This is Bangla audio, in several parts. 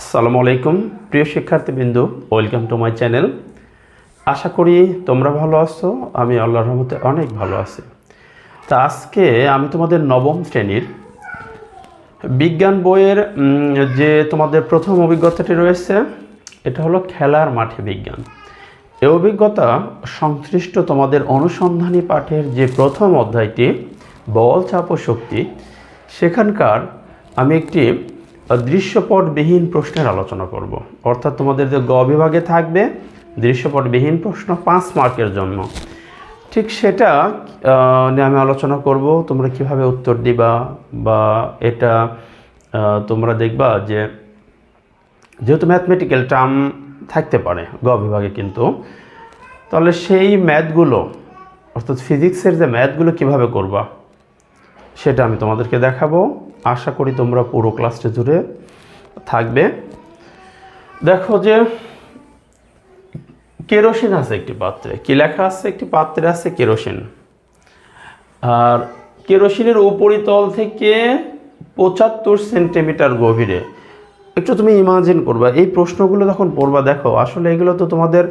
আসসালামু আলাইকুম, প্রিয় শিক্ষার্থীবৃন্দ, ওয়েলকাম টু মাই চ্যানেল। আশা করি তোমরা ভালো আছো, আমি আল্লাহর রহমতে অনেক ভালো আছি। তা আজকে আমি তোমাদের নবম শ্রেণির বিজ্ঞান বইয়ের যে তোমাদের প্রথম অভিজ্ঞতাটি রয়েছে, এটা হলো খেলার মাঠে বিজ্ঞান। এই অভিজ্ঞতা সংশ্লিষ্ট তোমাদের অনুসন্ধানী পাঠের যে প্রথম অধ্যায়টি, বল, চাপ ও শক্তি, সেখানকার আমি একটি দৃশ্যপটবিহীন প্রশ্নের আলোচনা করব। অর্থাৎ তোমাদের যে গ বিভাগে থাকবে, দৃশ্যপটবিহীন প্রশ্ন পাঁচ মার্কের জন্য। ঠিক সেটা নিয়ে আমি আলোচনা করব, তোমরা কীভাবে উত্তর দিবা, বা এটা তোমরা দেখবা যে, যেহেতু ম্যাথমেটিক্যাল টার্ম থাকতে পারে গ বিভাগে কিন্তু, তাহলে সেই ম্যাথগুলো অর্থাৎ ফিজিক্সের যে ম্যাথগুলো কীভাবে করবা, সেটা আমি তোমাদেরকে দেখাবো। আশা করি তোমরা পুরো ক্লাসটা জুড়ে থাকবে। দেখো যে, কেরোসিন আছে একটি পাত্রে। কি লেখা আছে? একটি পাত্রে আছে কেরোসিন। আর কেরোসিনের উপরিতল থেকে পঁচাত্তর সেন্টিমিটার গভীরে। একটু তুমি ইমাজিন করবা, এই প্রশ্নগুলো যখন পড়বা, দেখো, আসলে এগুলো তো তোমাদের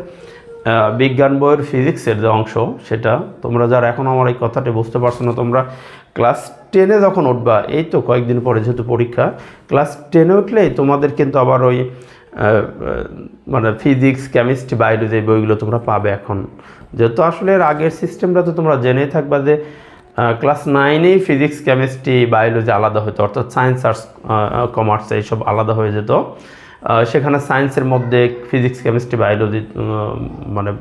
বিজ্ঞান বইয়ের ফিজিক্সের যে অংশ, সেটা তোমরা যারা এখন আমার এই কথাটি বুঝতে পারছ না, তোমরা ক্লাস টেনে যখন উঠবা, এই তো কয়েকদিন পরে যেহেতু পরীক্ষা, ক্লাস টেনে উঠলেই তোমাদের কিন্তু আবার ওই মানে ফিজিক্স কেমিস্ট্রি বায়োলজি এই বইগুলো তোমরা পাবে এখন। যেহেতু আসলে এর আগের সিস্টেমটা তো তোমরা জেনেই থাকবা যে ক্লাস নাইনেই ফিজিক্স কেমিস্ট্রি বায়োলজি আলাদা হতো, অর্থাৎ সায়েন্স আর্টস কমার্স এইসব আলাদা হয়ে যেত। সেখানে সায়েন্সের মধ্যে ফিজিক্স কেমিস্ট্রি বায়োলজি মানে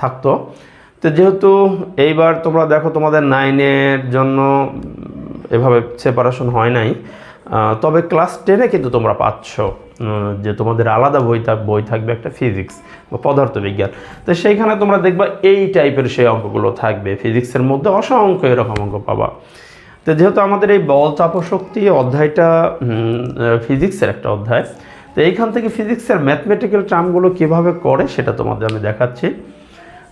থাকতো। তো যেহেতু এইবার তোমরা দেখো তোমাদের নাইনের জন্য এভাবে সেপারেশন হয় নাই তবে ক্লাস টেনে কিন্তু তোমরা পাচ্ছ যে তোমাদের আলাদা বই থাক, বই থাকবে একটা ফিজিক্স বা পদার্থবিজ্ঞান। তো সেইখানে তোমরা দেখবা এই টাইপের সেই অঙ্কগুলো থাকবে ফিজিক্সের মধ্যে অসংখ্য এরকম অঙ্ক পাবা। তো যেহেতু আমাদের এই বল চাপ ও শক্তি অধ্যায়টা ফিজিক্সের একটা অধ্যায়, তো এইখান থেকে ফিজিক্সের ম্যাথমেটিক্যাল টার্মগুলো কীভাবে করে সেটা তোমাদের আমি দেখাচ্ছি।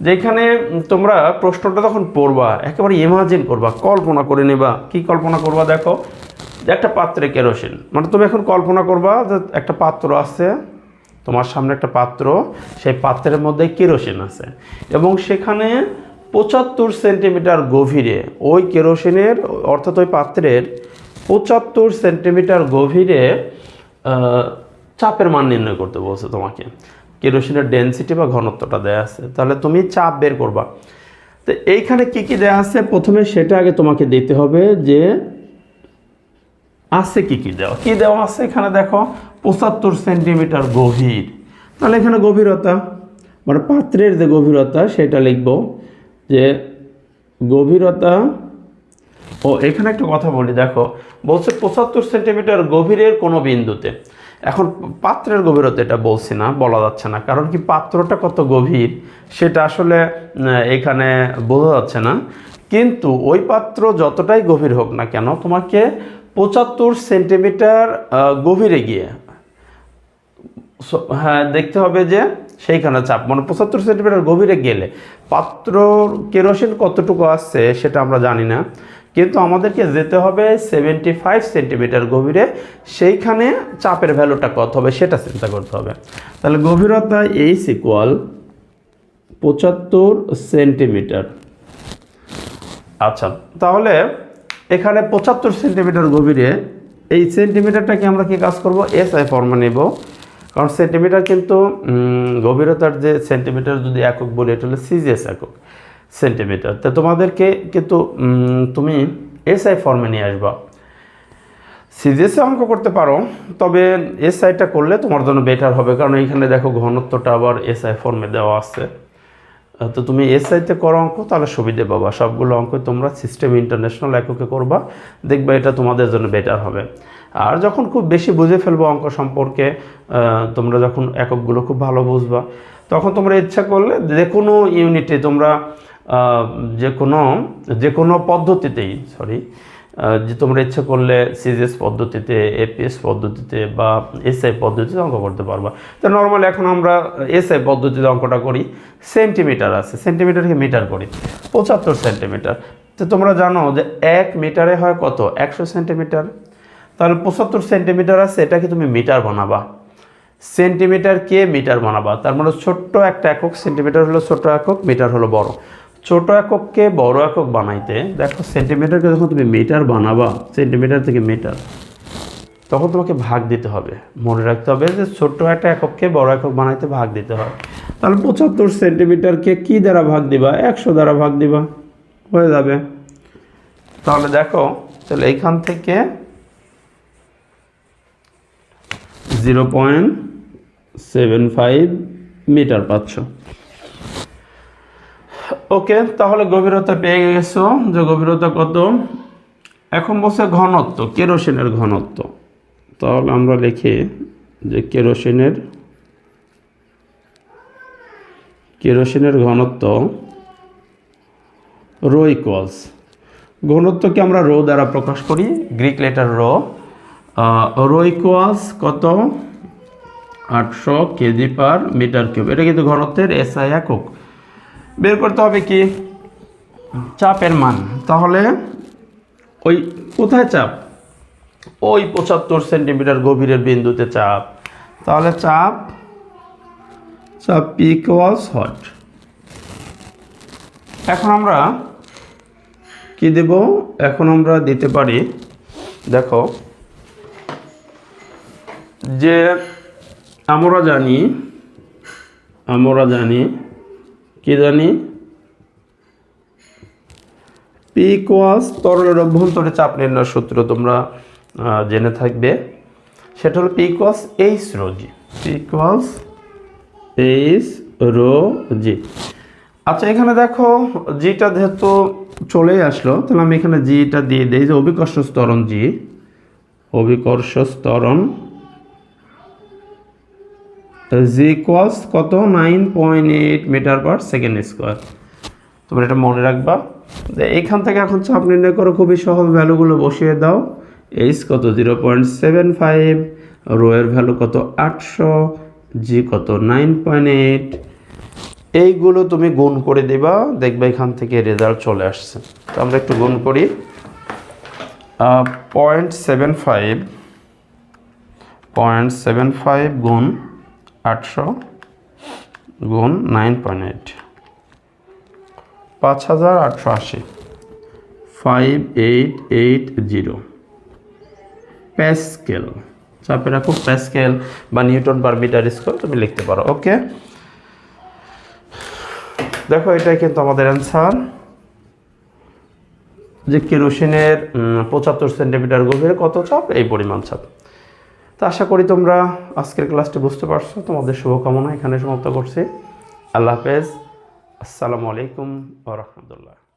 যেখানে তোমরা প্রশ্নটা তখন পড়বা, একেবারে ইমাজিন করবা, কল্পনা করে নেবা। কি কল্পনা করবা দেখো? একটা পাত্রে কেরোসিন। মানে তুমি এখন কল্পনা করবা যে একটা পাত্র আছে, তোমার সামনে একটা পাত্র, সেই পাত্রের মধ্যে কেরোসিন আছে। এবং সেখানে পঁচাত্তর সেন্টিমিটার গভীরে ওই কেরোসিনের, অর্থাৎ ওই পাত্রের পঁচাত্তর সেন্টিমিটার গভীরে চাপের মান নির্ণয় করতে বলছে তোমাকে। কেরোসিনের ডেনসিটি বা ঘনত্বটা দেয়া আছে। তাহলে তুমি চাপ বের করবা। তো এইখানে কি কি দেয়া আছে? প্রথমে সেটা আগে তোমাকে দিতে হবে যে আছে কি কি দেওয়া। কি দেওয়া আছে এখানে দেখো? পঁচাত্তর সেন্টিমিটার গভীর। তাহলে এখানে গভীরতা মানে পাত্রের যে গভীরতা সেটা লিখব যে গভীরতা, ও এখানে একটা কথা বলি, দেখো। বলছে পঁচাত্তর সেন্টিমিটার গভীরের কোনো বিন্দুতে। এখন পাত্রের গভীরতা এটা বলছি না, বলা যাচ্ছে না। কারণ কি পাত্রটা কত গভীর, সেটা আসলে এখানে বোঝা যাচ্ছে না। কিন্তু ওই পাত্র যতটাই গভীর হোক না কেন, তোমাকে পঁচাত্তর সেন্টিমিটার গভীরে গিয়ে হ্যাঁ দেখতে হবে যে সেইখানে চাপ মানে পঁচাত্তর সেন্টিমিটার গভীরে গেলে পাত্র কেরোসিন কতটুকু আসছে সেটা আমরা জানি না। কিন্তু আমাদেরকে যেতে হবে সেভেন্টি ফাইভ সেন্টিমিটার গভীরে, সেইখানে চাপের ভ্যালুটা কত হবে সেটা চিন্তা করতে হবে। তাহলে গভীরতা এইচ ইকুয়াল পঁচাত্তর সেন্টিমিটার আচ্ছা তাহলে এখানে পঁচাত্তর সেন্টিমিটার গভীরে, এই সেন্টিমিটারটাকে আমরা কি কাজ করব? এস আই ফর্মে নেব। কারণ সেন্টিমিটার কিন্তু গভীরতার যে সেন্টিমিটার যদি একক বলি, এটা হলো সিজিএস একক। সেন্টিমিটার। তো তোমাদেরকে কিন্তু তুমি এস আই ফর্মে নিয়ে আসবা। সিজিএসে অঙ্ক করতে পারো, তবে এসআইটা করলে তোমার জন্য বেটার হবে, কারণ এইখানে দেখো ঘনত্বটা আবার এসআই ফর্মে দেওয়া আছে। তো তুমি এসআইতে করো অঙ্ক, তাহলে সুবিধে পাবা। সবগুলো অঙ্ক তোমরা সিস্টেম ইন্টারন্যাশনাল এককে করবা, দেখবা এটা তোমাদের জন্য বেটার হবে। আর যখন খুব বেশি বুঝে ফেলব অঙ্ক সম্পর্কে তোমরা যখন এককগুলো খুব ভালো বুঝবা, তখন তোমরা ইচ্ছা করলে যে কোনো ইউনিটে তোমরা যে কোনো যে কোনো পদ্ধতিতেই সরি যে তোমরা ইচ্ছা করলে সিজিএস পদ্ধতিতে এপিএস পদ্ধতিতে বা এসআই পদ্ধতিতে অঙ্ক করতে পারবা। তো নর্মালি এখন আমরা এসআই পদ্ধতিতে অঙ্কটা করি সেন্টিমিটার আছে সেন্টিমিটারকে মিটার করি, পঁচাত্তর সেন্টিমিটার তো তোমরা জানো যে এক মিটারে হয় কত? একশো সেন্টিমিটার তাহলে পঁচাত্তর সেন্টিমিটার আছে, এটাকে তুমি মিটার বানাবা। সেন্টিমিটারকে মিটার বানাবা? তার মানে ছোট্ট একটা একক সেন্টিমিটার হলো ছোট একক মিটার হলো বড়। ছোট একককে বড় একক বানাইতে, দেখো সেন্টিমিটারকে যখন তুমি মিটার বানাবা, সেন্টিমিটার থেকে মিটার তখন তোমাকে ভাগ দিতে হবে। মনে রাখতে হবে যে ছোট্ট একটা একককে বড় একক বানাইতে ভাগ দিতে হয়। তাহলে পঁচাত্তর সেন্টিমিটারকে কি দ্বারা ভাগ দিবা? একশো দ্বারা ভাগ দিবা। হয়ে যাবে। তাহলে দেখো, তাহলে এইখান থেকে zero point seven five metre পাচ্ছ। ওকে, তাহলে গভীরতা পেয়ে গেছো, যে গভীরতা কত? এখন বলছে ঘনত্ব, কেরোসিনের ঘনত্ব। তাহলে আমরা লিখি যে কেরোসিনের কেরোসিনের ঘনত্ব রো ইকুয়ালস ঘনত্বকে আমরা রো দ্বারা প্রকাশ করি, Greek letter rho. Rho equals কত? আটশো কেজি পার মিটার কিউব। এটা কিন্তু ঘনত্বের এসআই একক। বের করতে হবে কি? চাপের মান। তাহলে ওই কোথায় চাপ? ওই পঁচাত্তর সেন্টিমিটার গভীরের বিন্দুতে চাপ। তাহলে চাপ চাপ পি ইকুয়ালস হট এখন আমরা কি দেব? এখন আমরা দিতে পারি, দেখো, যে আমরা জানি আমরা জানি কি জানি? পি ইকুয়ালস তরলের অভ্যন্তরে চাপ নির্ণয়ের সূত্র তোমরা জেনে থাকবে। সেটা হলো P equals H rho G P equals H rho G আচ্ছা এখানে দেখো জিটা যেহেতু চলেই আসলো, তাহলে আমি এখানে জিটা দিয়ে দিই যে অভিকর্ষ স্তরণ জি অভিকর্ষ স্তরণ জি ইকুয়ালস কত? Nine point eight metre per second square তোমরা এটা মনে রাখবা। যে এইখান থেকে এখন চাপ নির্ণয় করো, খুবই সহজ ভ্যালুগুলো বসিয়ে দাও। এইচ কত? Zero point seven five rho এর ভ্যালু কত? আটশো। জি কত? নাইন পয়েন্ট এইট এইগুলো তুমি গুণ করে দেবা। দেখবে এখান থেকে রেজাল্ট চলে আসছে। তো আমরা একটু গুণ করি। Point seven five point seven five গুণ আটশো গুণ নাইন পয়েন্ট এইট। পাঁচ হাজার আটশো আশি। Five eight eight zero. Pascal. চাপে রাখো প্যাসকেল বা নিউটন পার মিটার স্কোয়ার তুমি লিখতে পারো, ওকে? দেখো, এটাই কিন্তু আমাদের অ্যান্সার। যে কেরোসিনের পঁচাত্তর সেন্টিমিটার গভীরে কত চাপ? এই পরিমাণ চাপ। তো আশা করি তোমরা আজকের ক্লাসটি বুঝতে পারছ। তোমাদের শুভকামনা এখানে সমাপ্ত করছি। আল্লাহ হাফেজ। আসসালামু আলাইকুম ওরহমতুল্লাহ